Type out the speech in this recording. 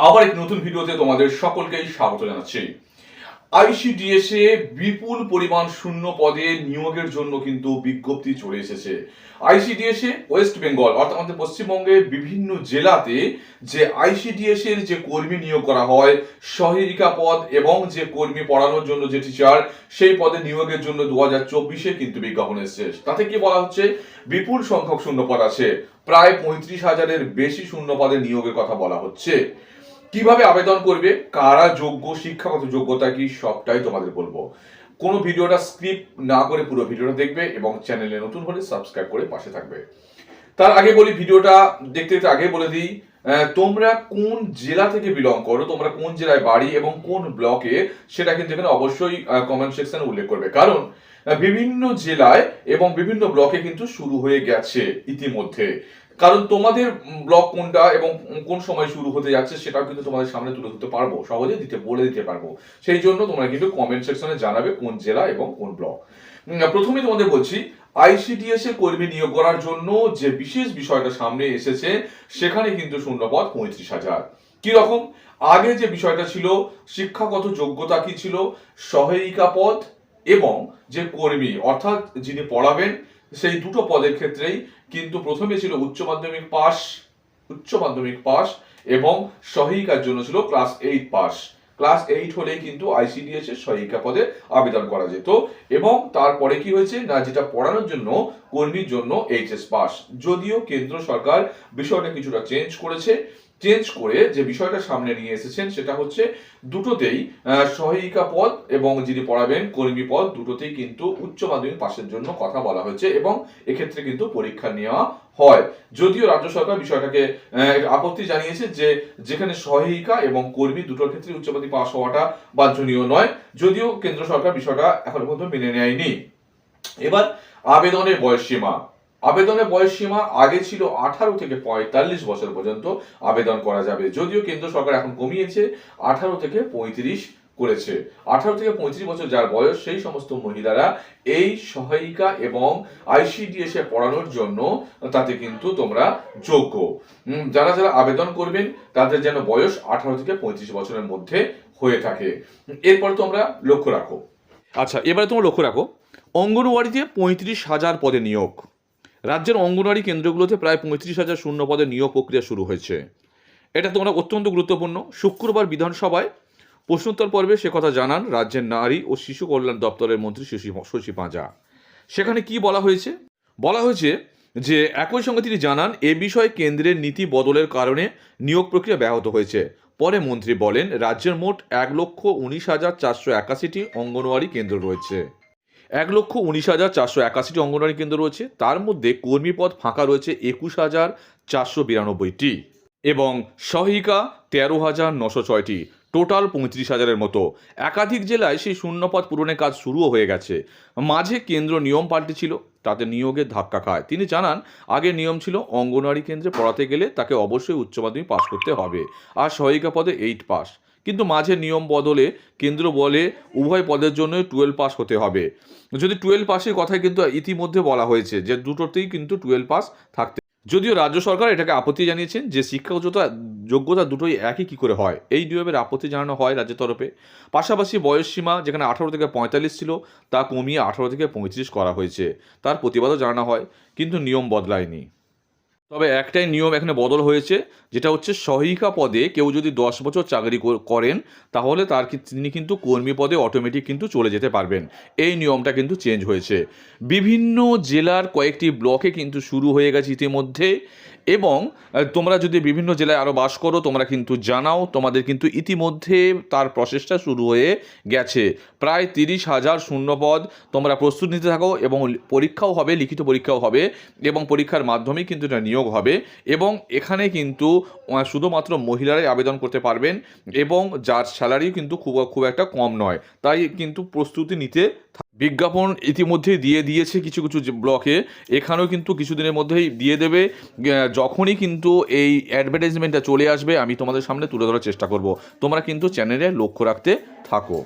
আবার এক নতুন ভিডিওতে তোমাদের সকলকেই স্বাগত জানাচ্ছি। আইসিডিএস এ বিপুল পরিমাণ শূন্য পদে নিয়োগের জন্য কিন্তু বিজ্ঞপ্তি চলে এসেছে। আইসিডিএস এ ওয়েস্ট বেঙ্গল অর্থাৎ আমাদের পশ্চিমবঙ্গের বিভিন্ন জেলাতে যে আইসিডিএস এর যে কর্মী নিয়োগ করা হয় সহায়িকা পদ এবং যে কর্মী পড়ানোর জন্য যে টিচার সেই পদে নিয়োগের জন্য দু হাজার চব্বিশে কিন্তু বিজ্ঞাপন এসেছে। তাতে কি বলা হচ্ছে? বিপুল সংখ্যক শূন্য পদ আছে। প্রায় পঁয়ত্রিশ হাজারের বেশি শূন্য পদে নিয়োগের কথা বলা হচ্ছে। কীভাবে আবেদন করবে? কারা যোগ্য? শিক্ষাগত যোগ্যতা কি? সবটাই তোমাদের বলব। কোনো ভিডিওটা স্ক্রিপ্ট না করে পুরো ভিডিওটা দেখবে এবং চ্যানেলে নতুন হলে সাবস্ক্রাইব করে পাশে থাকবে। তার আগে বলি, ভিডিওটা দেখতে দেখতে আগে বলে দিই তোমরা কোন জেলা থেকে বিলং করো, তোমরা কোন জেলায় বাড়ি এবং কোন ব্লকে সেটা কিন্তু এখানে অবশ্যই কমেন্ট সেকশনে উল্লেখ করবে। কারণ বিভিন্ন জেলায় এবং বিভিন্ন ব্লকে কিন্তু শুরু হয়ে গেছে ইতিমধ্যে। কারণ তোমাদের ব্লক কোনটা এবং কোন সময় শুরু হতে যাচ্ছে সেটাও কিন্তু তোমাদের সামনে তুলে ধরতে পারব, সহজে দিতে, বলে দিতে পারব। সেই জন্য তোমরা কিন্তু কমেন্ট সেকশনে জানাবে কোন জেলা এবং কোন ব্লক। প্রথমে তোমাদের বলছি আইসিডিএস এর কর্মী নিয়োগ করার জন্য যে বিশেষ বিষয়টা সামনে এসেছে, সেখানে কিন্তু শূন্যপদ পঁয়ত্রিশ হাজার। কি রকম? আগে যে বিষয়টা ছিল, শিক্ষাগত যোগ্যতা কি ছিল, সহায়িকা পদ এবং যে কর্মী অর্থাৎ যিনি পড়াবেন, সেই দুটো পদের ক্ষেত্রেই কিন্তু প্রথমে ছিল উচ্চ মাধ্যমিক পাস উচ্চ মাধ্যমিক পাস এবং সহায়িকার জন্য ছিল class eight pass class eight হলেই কিন্তু আইসিডিএস এর সহায়িকা পদে আবেদন করা যেত এবং তারপরে কি হয়েছে না, যেটা পড়ানোর জন্য, কর্মীর জন্য এইচএস পাস যদিও কেন্দ্র সরকার বিষয়টা কিছুটা চেঞ্জ করেছে চেঞ্জ করে যে বিষয়টা সামনে নিয়ে এসেছেন, সেটা হচ্ছে দুটোতেই সহায়িকা পদ এবং যিনি পড়াবেন, কর্মী পদ, দুটোতেই কিন্তু উচ্চ মাধ্যমিক পাশের জন্য কথা বলা হয়েছে এবং এক্ষেত্রে কিন্তু পরীক্ষা নেওয়া হয়। যদিও রাজ্য সরকার বিষয়টাকে আপত্তি জানিয়েছে যে যেখানে সহায়িকা এবং কর্মী দুটোর ক্ষেত্রে উচ্চ মাধ্যমিক পাশ হওয়াটা বাঞ্ছনীয় নয়, যদিও কেন্দ্র সরকার বিষয়টা এখনও পর্যন্ত মেনে নেয়নি। এবার আবেদনের বয়সসীমা। আবেদনের বয়সসীমা আগে ছিল আঠারো থেকে পঁয়তাল্লিশ বছর পর্যন্ত আবেদন করা যাবে। যদিও কেন্দ্র সরকার এখন কমিয়েছে, আঠারো থেকে পঁয়ত্রিশ করেছে। আঠারো থেকে পঁয়ত্রিশ বছর যার বয়স, সেই সমস্ত মহিলারা এই সহায়িকা এবং আইসিডিএস এ পড়ানোর জন্য তাতে কিন্তু তোমরা যোগ্য। যারা যারা আবেদন করবেন, তাদের যেন বয়স আঠারো থেকে পঁয়ত্রিশ বছরের মধ্যে হয়ে থাকে। এরপর তোমরা লক্ষ্য রাখো। আচ্ছা এবারে তোমরা লক্ষ্য রাখো। অঙ্গনওয়াড়িতে পঁয়ত্রিশ হাজার পদে নিয়োগ। রাজ্যের অঙ্গনওয়াড়ি কেন্দ্রগুলোতে প্রায় পঁয়ত্রিশ হাজার শূন্য পদে নিয়োগ প্রক্রিয়া শুরু হয়েছে। এটা তোমরা অত্যন্ত গুরুত্বপূর্ণ। শুক্রবার বিধানসভায় প্রশ্নোত্তর পর্বে সে কথা জানান রাজ্যের নারী ও শিশু কল্যাণ দপ্তরের মন্ত্রী শশী শশী পাঁজা। সেখানে কি বলা হয়েছে? বলা হয়েছে যে, একই সঙ্গে তিনি জানান, এ বিষয়ে কেন্দ্রের নীতি বদলের কারণে নিয়োগ প্রক্রিয়া ব্যাহত হয়েছে। পরে মন্ত্রী বলেন, রাজ্যের মোট এক লক্ষ উনিশ হাজার চারশো একাশিটি অঙ্গনওয়াড়ি কেন্দ্র রয়েছে। এক লক্ষ উনিশ হাজার চারশো একাশিটি অঙ্গনওয়াড়ি কেন্দ্র রয়েছে। তার মধ্যে কর্মী পদ ফাঁকা রয়েছে একুশ হাজার চারশো বিরানব্বইটি। এবং সহায়িকা তেরো হাজার নশো ছয়টি। টোটাল পঁয়ত্রিশ হাজারের মতো। একাধিক জেলায় সেই শূন্যপদ পূরণের কাজ শুরুও হয়ে গেছে। মাঝে কেন্দ্র নিয়ম পাল্টেছিল, তাতে নিয়োগের ধাক্কা খায়। তিনি জানান আগে নিয়ম ছিল অঙ্গনওয়াড়ি কেন্দ্রে পড়াতে গেলে তাকে অবশ্যই উচ্চ মাধ্যমিক পাশ করতে হবে। আর সহায়িকা পদে এইট পাস কিন্তু মাঝে নিয়ম বদলে কেন্দ্র বলে উভয় পদের জন্য টুয়েলভ পাস হতে হবে। যদি টুয়েলভ পাসের কথাই কিন্তু ইতিমধ্যে বলা হয়েছে যে দুটোতেই কিন্তু টুয়েলভ পাস থাকতে। যদিও রাজ্য সরকার এটাকে আপত্তি জানিয়েছেন যে শিক্ষাগত যোগ্যতা দুটোই একই কী করে হয়। এই নিয়মের আপত্তি জানানো হয় রাজ্যের তরফে। পাশাপাশি বয়সসীমা যেখানে আঠারো থেকে পঁয়তাল্লিশ ছিল, তা কমিয়ে আঠারো থেকে পঁয়ত্রিশ করা হয়েছে। তার প্রতিবাদও জানানো হয়, কিন্তু নিয়ম বদলায়নি। তবে একটাই নিয়ম এখানে বদল হয়েছে, যেটা হচ্ছে সহায়িকা পদে কেউ যদি দশ বছর চাকরি করেন, তাহলে তার তিনি কিন্তু কর্মী পদে অটোমেটিক কিন্তু চলে যেতে পারবেন। এই নিয়মটা কিন্তু চেঞ্জ হয়েছে। বিভিন্ন জেলার কয়েকটি ব্লকে কিন্তু শুরু হয়ে গেছে ইতিমধ্যে। এবং তোমরা যদি বিভিন্ন জেলায় আরও বাস করো, তোমরা কিন্তু জানাও, তোমাদের কিন্তু ইতিমধ্যে তার প্রসেসটা শুরু হয়ে গেছে। প্রায় তিরিশ হাজার শূন্যপদ তোমরা প্রস্তুত নিতে থাকো এবং পরীক্ষাও হবে, লিখিত পরীক্ষাও হবে এবং পরীক্ষার মাধ্যমে কিন্তু এটা নিয়োগ হবে এবং এখানে কিন্তু শুধুমাত্র মহিলারাই আবেদন করতে পারবেন এবং যার স্যালারিও কিন্তু খুব খুব একটা কম নয়। তাই কিন্তু প্রস্তুতি নিতে বিজ্ঞাপন ইতিমধ্যেই দিয়ে দিয়েছে কিছু কিছু ব্লকে। এখানেও কিন্তু কিছুদিনের মধ্যেই দিয়ে দেবে। যখনই কিন্তু এই অ্যাডভার্টাইজমেন্টটা চলে আসবে, আমি তোমাদের সামনে তুলে ধরার চেষ্টা করব। তোমরা কিন্তু চ্যানেলে লক্ষ্য রাখতে থাকো।